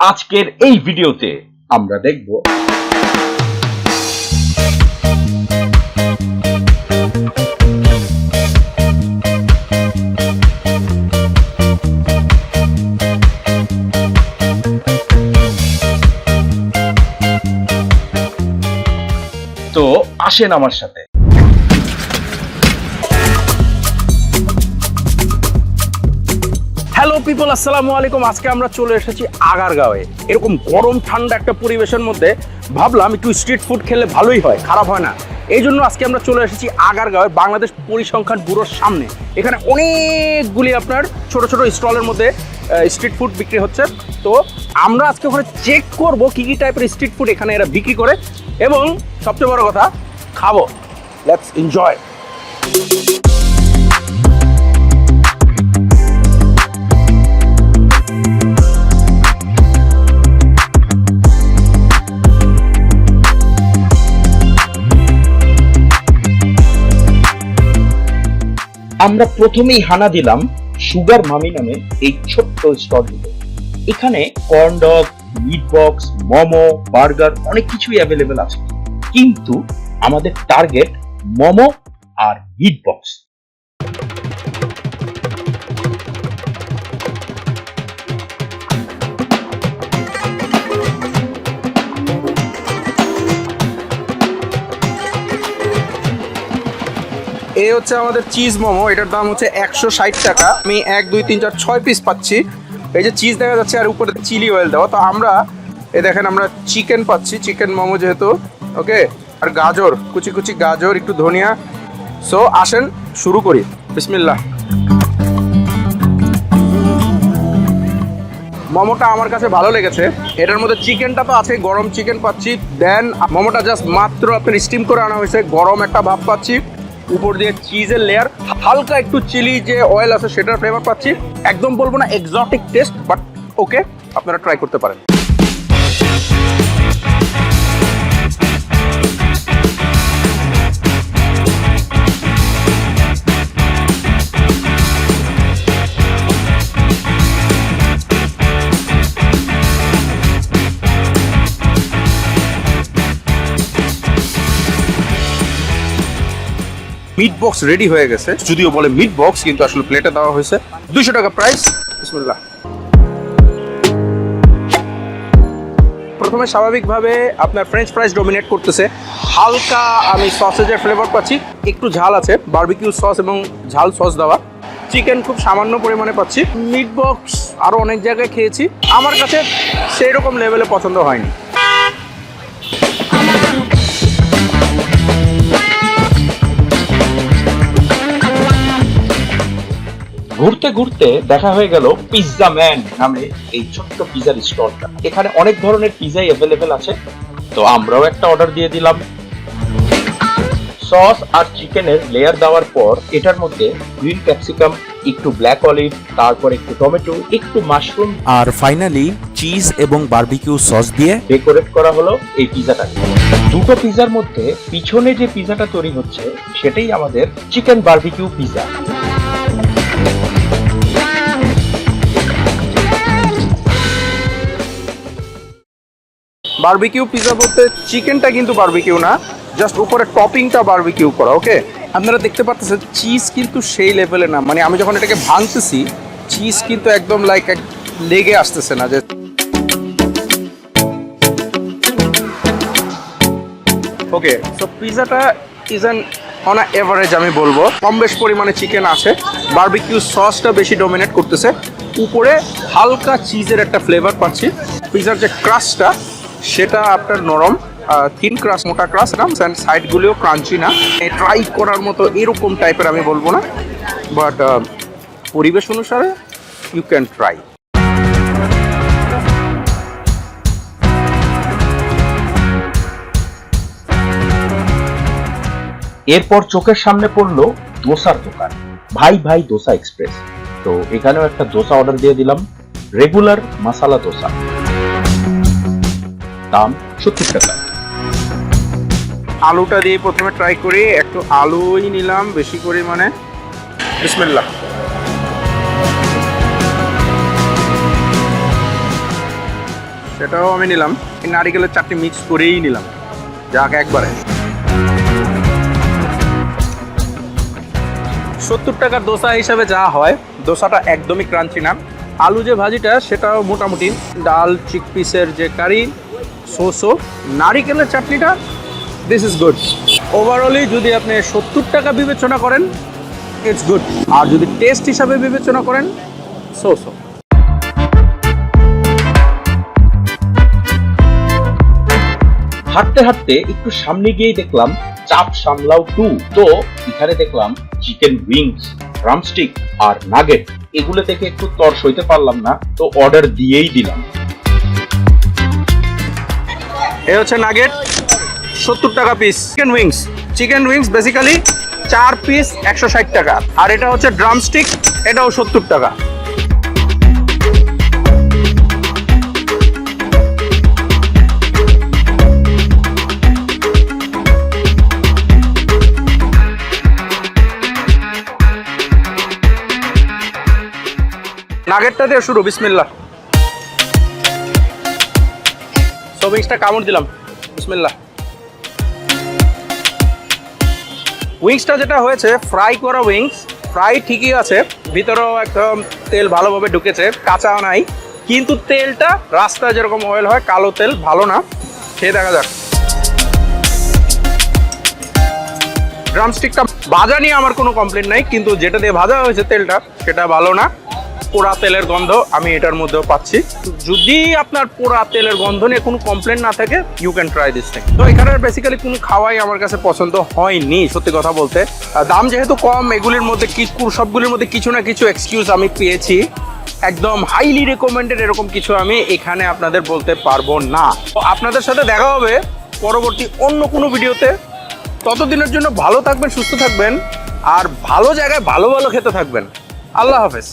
আজকের এই ভিডিওতে আমরা দেখব তো আসেন আমার সাথে। হ্যালো পিপল আসসালামু আলাইকুম। আজকে আমরা চলে এসেছি আগারগাঁওয়ে। এরকম গরম, ঠান্ডা একটা পরিবেশের মধ্যে ভাবলাম একটু স্ট্রিট ফুড খেলে ভালোই হয়, খারাপ হয় না। এই জন্য আজকে আমরা চলে এসেছি আগারগাঁওয়ে, বাংলাদেশ পরিসংখ্যান ব্যুরোর সামনে। এখানে অনেকগুলি আপনার ছোট ছোট স্টলের মধ্যে স্ট্রিট ফুড বিক্রি হচ্ছে। তো আমরা আজকে ওখানে চেক করব কী কী টাইপের স্ট্রিট ফুড এখানে এরা বিক্রি করে। এবং সবচেয়ে বড় কথা, খাব। লেটস এনজয় আমরা প্রথমেই হানা দিলাম সুগার মামি নামে এই ছোট্ট স্টলটিতে এখানে corn dog meat box momo, burger অনেক কিছুই অ্যাভেলেবেল আছে। কিন্তু আমাদের টার্গেট মোমো আর মিট বক্স এই হচ্ছে আমাদের চিজ মোমো, এটার দাম হচ্ছে একশো ষাট টাকা। আমি এক, দুই, তিন, চার, ছয় পিস পাচ্ছি। এই যে চিজ দেখা যাচ্ছে, আর উপরে চিলি অয়েল দেওয়া। তো আমরা, এ দেখেন আমরা চিকেন পাচ্ছি, চিকেন মোমো যেহেতু, ওকে? আর গাজর, কুচি কুচি গাজর, একটু ধনিয়া। সো আসেন, শুরু করি। বিসমিল্লাহ। মোমোটা আমার কাছে ভালো লেগেছে। এটার মধ্যে চিকেনটা তো আছে, গরম চিকেন পাচ্ছি। দেন মোমোটা জাস্ট মাত্র আপনার স্টিম করে আনা হয়েছে। গরম একটা ভাব পাচ্ছি। উপর দিয়ে চিজের লেয়ার হালকা একটু চিলি যে অয়েল আছে সেটার ফ্লেভার পাচ্ছি। একদম বলব না এক্সটিক টেস্ট বাট ওকে আপনারা ট্রাই করতে পারেন। মিট বক্স রেডি হয়ে গেছে। যদিও বলে মিট বক্স কিন্তু আসলে প্লেটে দেওয়া হয়েছে। দুশো টাকা প্রাইস বিসমুল্লাহ। প্রথমে স্বাভাবিকভাবে আপনার ফ্রেঞ্চ ফ্রাইস ডোমিনেট করতেছে। হালকা আমি সসেজের ফ্লেভার পাচ্ছি। একটু ঝাল আছে। বারবিকিউ সস এবং ঝাল সস দেওয়া। চিকেন খুব সামান্য পরিমাণে পাচ্ছি। মিট বক্স আরও অনেক জায়গায় খেয়েছি। আমার কাছে সেই রকম লেভেলে পছন্দ হয়নি। ঘুরতে ঘুরতে দেখা হয়ে গেল পিৎজা ম্যান নামে এই ছোট্ট পিজার স্টলটা এখানে অনেক ধরনের পিজাই অ্যাভেলেবেল আছে। তো আমরাও একটা অর্ডার দিয়ে দিলাম। সস আর চিকেনের লেয়ার দেওয়ার পর এটার মধ্যে গ্রিন ক্যাপসিকাম একটু ব্ল্যাক অলিভ তারপর একটু টমেটো একটু মাশরুম আর ফাইনালি চিজ এবং বারবিকিউ সস দিয়ে ডেকোরেট করা হলো এই পিজাটাকে দুটো পিজার মধ্যে পিছনে যে পিজাটা তৈরি হচ্ছে সেটাই আমাদের chicken barbecue pizza barbecue pizza বলতে চিকেনটা কিন্তু বারবিকিউ না জাস্ট উপরে টপিংটা বারবিকিউ করা ওকে আপনারা দেখতে পাচ্ছেন চিজ কিন্তু সেই লেভেলে না। মানে আমি যখন এটাকে ভাঙতেছি চিজ কিন্তু একদম লাইক লেগে আসতেছে না, যে ওকে সো পিজাটা ইজ অ্যান অন এভারেজ আমি বলব, কম বেশ পরিমাণে চিকেন আছে বারবিকিউ সসটা বেশি ডোমিনেট করতেছে। উপরে হালকা চিজের একটা ফ্লেভার পাচ্ছি। পিজার যে ক্রাস্টটা সেটা আপনার নরম থিন ক্রাস মোটা ক্রাস না অ্যান্ড সাইডগুলিও ক্রাঞ্চি না। ট্রাই করার মতো এরকম টাইপের আমি বলব না বাট পরিবেশ অনুসারে ইউ ক্যান ট্রাই এরপর চোখের সামনে পড়ল দোসার দোকান, ভাই ভাই দোসা এক্সপ্রেস। তো এখানেও একটা দোসা অর্ডার দিয়ে দিলাম রেগুলার মশালা দোসা। দাম সত্তর টাকা। আলুটা দিয়ে প্রথমে ট্রাই করি, একটু আলুই নিলাম বেশি পরিমাণে। বিসমিল্লাহ। সেটাও আমি নিলাম। নারিকেলের চারটি মিক্স করেই নিলাম। যাক একবারে। সত্তর টাকার দোসা হিসাবে যা হয়, দোসাটা একদমই ক্রাঞ্চি না। আলু যে ভাজিটা, সেটাও মোটামুটি ডাল চিকপিসের যে কারি সোসো নারিকেলের চাটনিটা দিস ইজ গুড ওভারঅলি যদি আপনি সত্তর টাকা বিবেচনা করেন ইটস গুড আর যদি টেস্ট হিসাবে বিবেচনা করেন সোসো হাঁটতে হাঁটতে একটু সামনে গিয়েই দেখলাম, চাপ সামলাও টু তো এখানে দেখলাম চিকেন উইংস ড্রামস্টিক আর নাগেট এগুলো থেকে একটু তর সইতে পারলাম না, তো অর্ডার দিয়েই দিলাম। এ হচ্ছে নাগেট, সত্তর টাকা piece chicken wings chicken wings basically চার পিস একশো ষাট টাকা। আর এটা হচ্ছে ড্রামস্টিক এটাও সত্তর টাকা। নাগেটটা দিয়ে শুরু, বিসমিল্লাহ। উইংসটা কামড় দিলাম। বিসমিল্লাহ। উইংসটা যেটা হয়েছে ফ্রাই করা উইংস ফ্রাই ঠিকই আছে, ভিতরেও একদম তেল ভালোভাবে ঢুকেছে কাঁচাও নাই, কিন্তু তেলটা রাস্তায় যেরকম অয়েল হয়, কালো তেল, ভালো না। খেয়ে দেখা যাক। ড্রামস্টিকটা ভাজা নিয়ে আমার কোনো কমপ্লেন নাই, কিন্তু যেটা দিয়ে ভাজা হয়েছে তেলটা, সেটা ভালো না। পোড়া তেলের গন্ধ আমি এটার মধ্যেও পাচ্ছি। যদি আপনার পোড়া তেলের গন্ধ নিয়ে কোনো কমপ্লেন না থাকে you can try this thing তো এখানে বেসিক্যালি কোনো খাওয়াই আমার কাছে পছন্দ হয়নি, সত্যি কথা বলতে। দাম যেহেতু কম, এগুলির মধ্যে কিছু সবগুলির মধ্যে কিছু না কিছু এক্সকিউজ আমি পেয়েছি। একদম হাইলি রেকমেন্ডেড এরকম কিছু আমি এখানে আপনাদের বলতে পারব না। তো আপনাদের সাথে দেখা হবে পরবর্তী অন্য কোনো ভিডিওতে। ততদিনের জন্য ভালো থাকবেন, সুস্থ থাকবেন, আর ভালো জায়গায় ভালো ভালো খেতে থাকবেন। আল্লাহ হাফেজ।